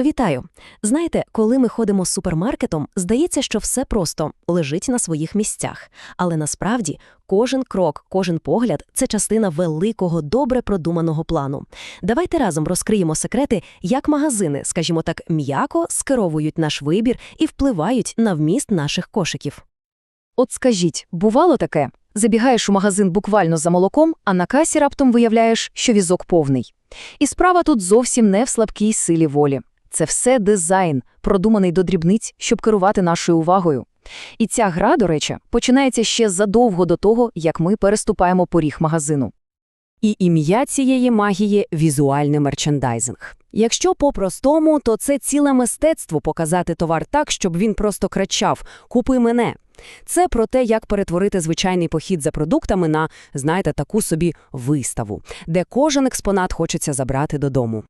Вітаю! Знаєте, коли ми ходимо супермаркетом, здається, що все просто лежить на своїх місцях. Але насправді кожен крок, кожен погляд це частина великого, добре продуманого плану. Давайте разом розкриємо секрети, як магазини, скажімо так, м'яко скеровують наш вибір і впливають на вміст наших кошиків. От скажіть, бувало таке? Забігаєш у магазин буквально за молоком, а на касі раптом виявляєш, що візок повний. І справа тут зовсім не в слабкій силі волі. Це все дизайн, продуманий до дрібниць, щоб керувати нашою увагою. І ця гра, до речі, починається ще задовго до того, як ми переступаємо поріг магазину. І ім'я цієї магії візуальний мерчендайзинг. Якщо по-простому, то це ціле мистецтво показати товар так, щоб він просто кричав «Купи мене». Це про те, як перетворити звичайний похід за продуктами на, знаєте, таку собі виставу, де кожен експонат хочеться забрати додому.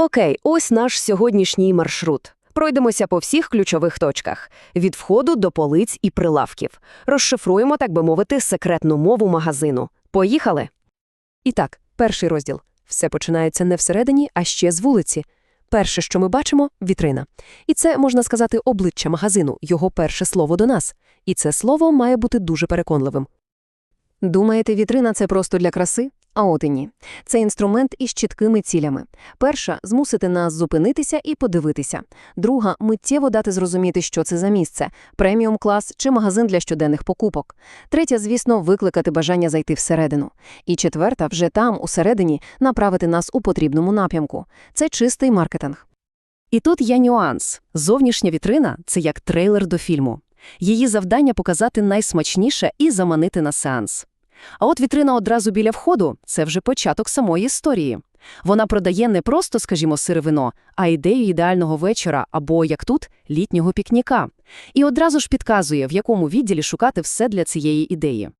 Окей, ось наш сьогоднішній маршрут. Пройдемося по всіх ключових точках – від входу до полиць і прилавків. Розшифруємо, так би мовити, секретну мову магазину. Поїхали? І так, перший розділ. Все починається не всередині, а ще з вулиці. Перше, що ми бачимо – вітрина. І це, можна сказати, обличчя магазину, його перше слово до нас. І це слово має бути дуже переконливим. Думаєте, вітрина – це просто для краси? А от і ні. Це інструмент із чіткими цілями. Перша – змусити нас зупинитися і подивитися. Друга – миттєво дати зрозуміти, що це за місце – преміум-клас чи магазин для щоденних покупок. Третя, звісно, викликати бажання зайти всередину. І четверта – вже там, усередині, направити нас у потрібному напрямку. Це чистий маркетинг. І тут є нюанс. Зовнішня вітрина – це як трейлер до фільму. Її завдання – показати найсмачніше і заманити на сеанс. А от вітрина одразу біля входу – це вже початок самої історії. Вона продає не просто, скажімо, сировино, а ідею ідеального вечора або, як тут, літнього пікніка. І одразу ж підказує, в якому відділі шукати все для цієї ідеї.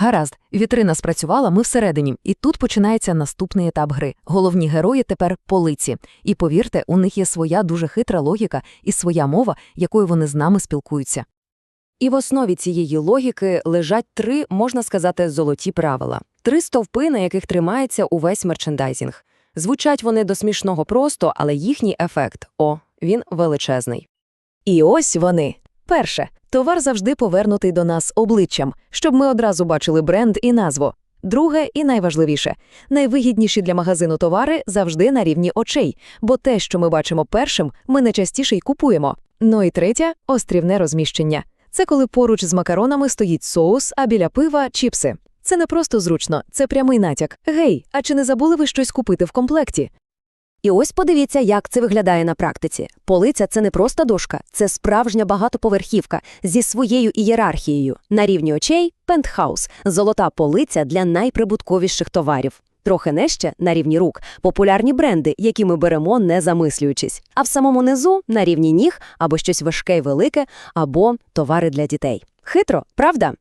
Гаразд, вітрина спрацювала, ми всередині. І тут починається наступний етап гри. Головні герої тепер полиці. І повірте, у них є своя дуже хитра логіка і своя мова, якою вони з нами спілкуються. І в основі цієї логіки лежать три, можна сказати, золоті правила. Три стовпи, на яких тримається увесь мерчендайзінг. Звучать вони до смішного просто, але їхній ефект – о, він величезний. І ось вони. Перше. Товар завжди повернутий до нас обличчям, щоб ми одразу бачили бренд і назву. Друге і найважливіше – найвигідніші для магазину товари завжди на рівні очей, бо те, що ми бачимо першим, ми найчастіше й купуємо. Ну і третє – острівне розміщення. Це коли поруч з макаронами стоїть соус, а біля пива – чіпси. Це не просто зручно, це прямий натяк. Гей, а чи не забули ви щось купити в комплекті? І ось подивіться, як це виглядає на практиці. Полиця – це не просто дошка, це справжня багатоповерхівка зі своєю ієрархією. На рівні очей – пентхаус, золота полиця для найприбутковіших товарів. Трохи нижче, на рівні рук, популярні бренди, які ми беремо, не замислюючись. А в самому низу, на рівні ніг, або щось важке й велике, або товари для дітей. Хитро, правда?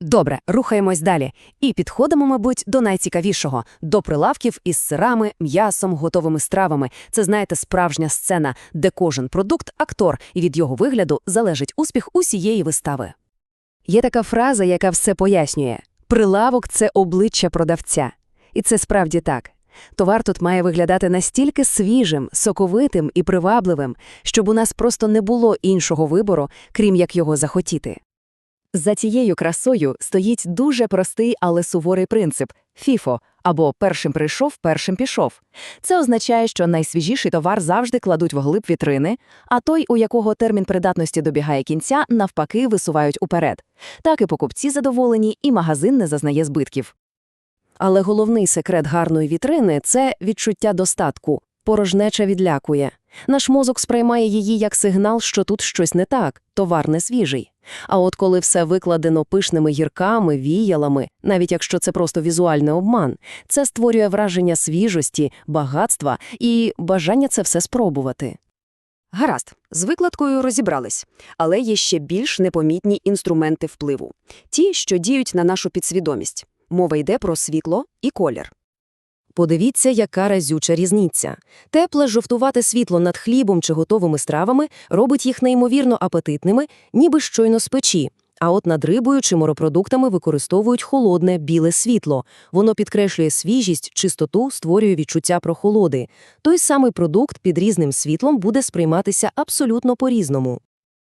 Добре, рухаємось далі. І підходимо, мабуть, до найцікавішого – до прилавків із сирами, м'ясом, готовими стравами. Це, знаєте, справжня сцена, де кожен продукт – актор, і від його вигляду залежить успіх усієї вистави. Є така фраза, яка все пояснює. Прилавок – це обличчя продавця. І це справді так. Товар тут має виглядати настільки свіжим, соковитим і привабливим, щоб у нас просто не було іншого вибору, крім як його захотіти. За цією красою стоїть дуже простий, але суворий принцип FIFO, або першим прийшов, першим пішов. Це означає, що найсвіжіший товар завжди кладуть вглиб вітрини, а той, у якого термін придатності добігає кінця, навпаки, висувають уперед. Так і покупці задоволені, і магазин не зазнає збитків. Але головний секрет гарної вітрини – це відчуття достатку. Порожнеча відлякує. Наш мозок сприймає її як сигнал, що тут щось не так, товар не свіжий. А от коли все викладено пишними гірками, віялами, навіть якщо це просто візуальний обман, це створює враження свіжості, багатства і бажання це все спробувати. Гаразд, з викладкою розібрались, але є ще більш непомітні інструменти впливу. Ті, що діють на нашу підсвідомість. Мова йде про світло і колір. Подивіться, яка разюча різниця. Тепле жовтувате світло над хлібом чи готовими стравами робить їх неймовірно апетитними, ніби щойно з печі. А от над рибою чи морепродуктами використовують холодне біле світло. Воно підкреслює свіжість, чистоту, створює відчуття прохолоди. Той самий продукт під різним світлом буде сприйматися абсолютно по-різному.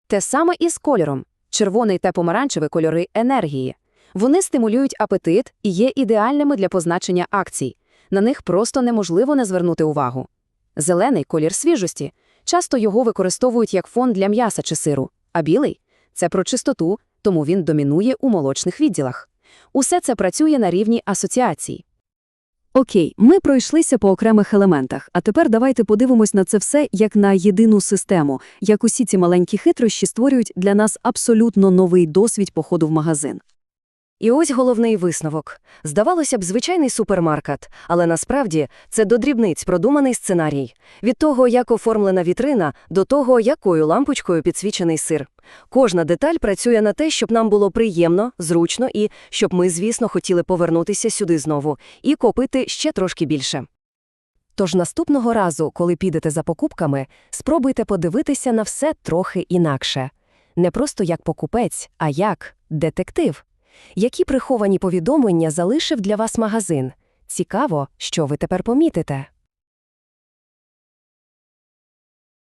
Те саме і з кольором. Червоний та помаранчевий кольори енергії. Вони стимулюють апетит і є ідеальними для позначення акцій. На них просто неможливо не звернути увагу. Зелений колір свіжості. Часто його використовують як фон для м'яса чи сиру, а білий це про чистоту, тому він домінує у молочних відділах. Усе це працює на рівні асоціацій. Окей, ми пройшлися по окремих елементах, а тепер давайте подивимось на це все як на єдину систему, як усі ці маленькі хитрощі створюють для нас абсолютно новий досвід походу в магазин. І ось головний висновок. Здавалося б, звичайний супермаркет, але насправді це до дрібниць продуманий сценарій. Від того, як оформлена вітрина, до того, якою лампочкою підсвічений сир. Кожна деталь працює на те, щоб нам було приємно, зручно і щоб ми, звісно, хотіли повернутися сюди знову і купити ще трошки більше. Тож наступного разу, коли підете за покупками, спробуйте подивитися на все трохи інакше. Не просто як покупець, а як детектив. Які приховані повідомлення залишив для вас магазин? Цікаво, що ви тепер помітите.